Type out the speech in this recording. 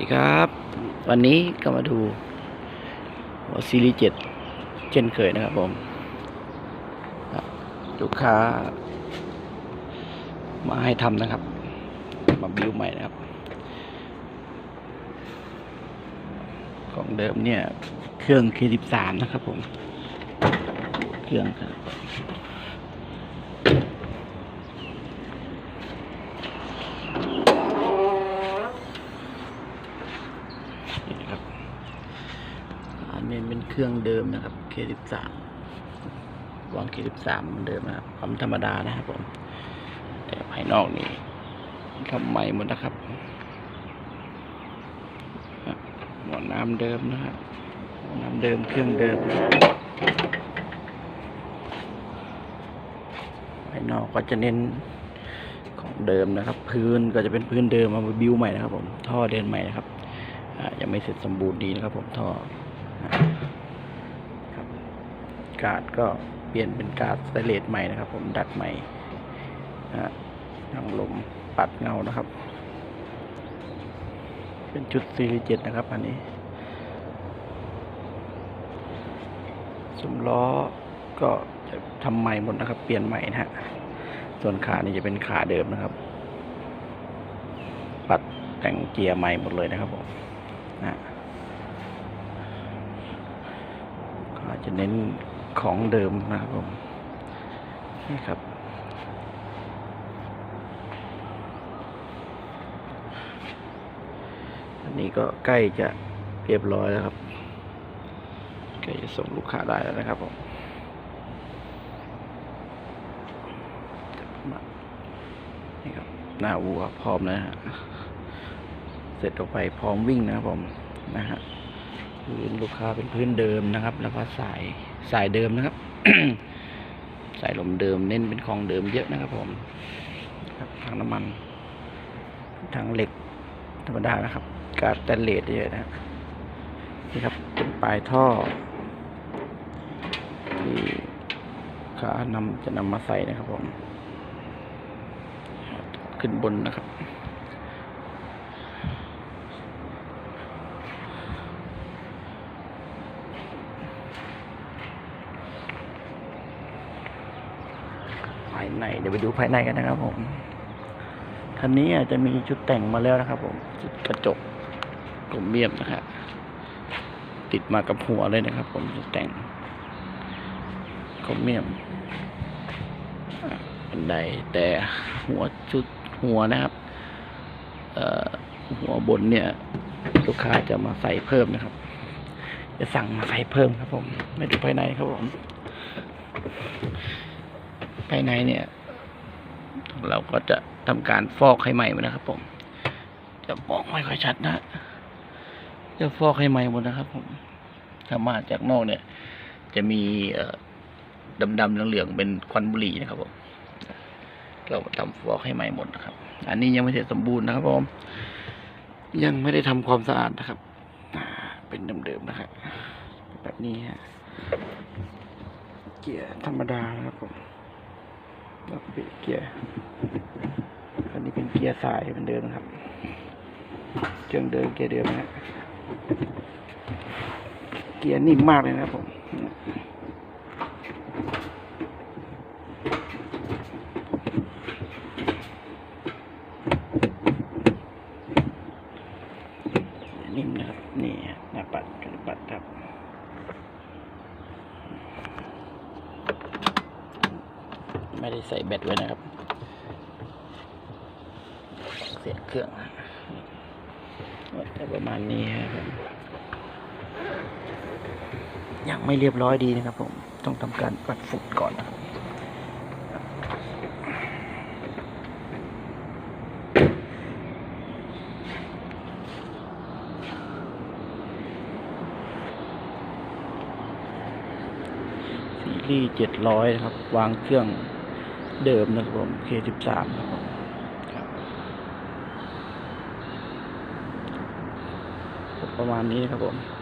ดีครับ วันนี้ก็มาดูซีรีส์เจ็ดเช่นเคยนะครับผมลูกค้า มาให้ทำนะครับ มาบิวใหม่นะครับ ของเดิมเนี่ย เครื่อง K13 นะครับผม เครื่องครับ นี่นะครับ อันนี้เป็นเค รื่องเดิมนะครับ K13 วาง K13 เหมือนเดิมนะครับความธรรมดานะครับผม แต่ภายนอกนี่ทำใหม่หมดนะครับหมอน้ำเดิมนะครับหม้อน้ำเดิมเครื่องเดิม ภายนอกก็จะเน้นของเดิมนะครับ พื้นก็จะเป็นพื้นเดิมมาบิวใหม่นะครับผม ท่อเดินใหม่นะครับยังไม่เสร็จสมบูรณ์ดีนะครับผมท่อ กาดก็เปลี่ยนเป็นกาดสเตเลสใหม่นะครับ ผมดัดใหม่อ่าทางลมปัดเงานะครับ เป็นจุดซีรีเจ็ดนะครับ อันนี้สมล้อก็จะทำใหม่หมดนะครับ เปลี่ยนใหม่นะฮะส่วนขานี่จะเป็นขาเดิมนะครับ ปัดแต่งเกียร์ใหม่หมดเลยนะครับผมนะก็จะเน้น ของเดิมนะครับผมนี่ครับ อันนี้ก็ใกล้จะเรียบร้อยแล้วครับใกล้จะส่งลูกค้าได้แล้วนะครับผมนี่ครับหน้าวัวพร้อมแล้วนะฮะเสร็จออกไปพร้อมวิ่งนะครับผมนะฮะพื้นลูกค้าเป็นพื้นเดิมนะครับ แล้วก็สาย สายเดิมนะครับ สายลมเดิมเน้นเป็นของเดิมเยอะนะครับผมครับทางน้ำมันทางเหล็กธรรมดานะครับ กาดแตนเลสเยอะนะนี่ครับเป็นปลายท่อที่ขานำจะนำมาใส่นะครับผม ขึ้นบนนะครับายในเดี๋ยวไปดูภายในกันนะครับผมคันนี้อาจจะมีชุดแต่งมาแล้วนะครับ ผมชุดกระจกกลมเมียมนะครับติดมากับหัวเลยนะครับ ผมชุดแต่งกลมเมียมบันไดแต่หัวชุดหัวนะครับเอ่อหัวบนเนี่ย ลูกค้าจะมาใส่เพิ่มนะครับ จะสั่งมาใส่เพิ่มครับผมไม่ดูภายในครับผม ภายในเนี่ย เราก็จะทำการฟอกให้ใหม่หมดนะครับ ผม จะมองไม่ค่อยชัดนะ จะฟอกให้ใหม่หมดนะครับ ผมถ้ามาจากนอกเนี่ย จะมีเอ่อดำๆเหลืองๆเป็นควันบุหรี่นะครับผมเราทำฟอกให้ใหม่หมดนะครับ อันนี้ยังไม่เสร็จสมบูรณ์นะครับ ผม ยังไม่ได้ทำความสะอาดนะครับเป็นเดิมๆนะครับแบบนี้ฮะเกียร์ธรรมดานะครับผม แล้วก็เป็นเกียร์อันนี้เป็นเกียร์สายเหมือนเดิมนะครับเครื่องเดิมเกียร์เดิมนะฮะเกียร์นิ่มมากเลยนะครับผมนะครับ นี่ฮะหน้าปัดกันปัดครับ ไม่ได้ใส่แบตไว้นะครับ เสียเครื่องประมาณนี้ครับยังไม่เรียบร้อยดีนะครับ ผมต้องทำการปัดฝุ่นก่อนนะครับซีรีส์เจ็ดร้อยนะครับ วางเครื่อง เดิมนะครับผม K13 ครับผมครับประมาณนี้ครับผม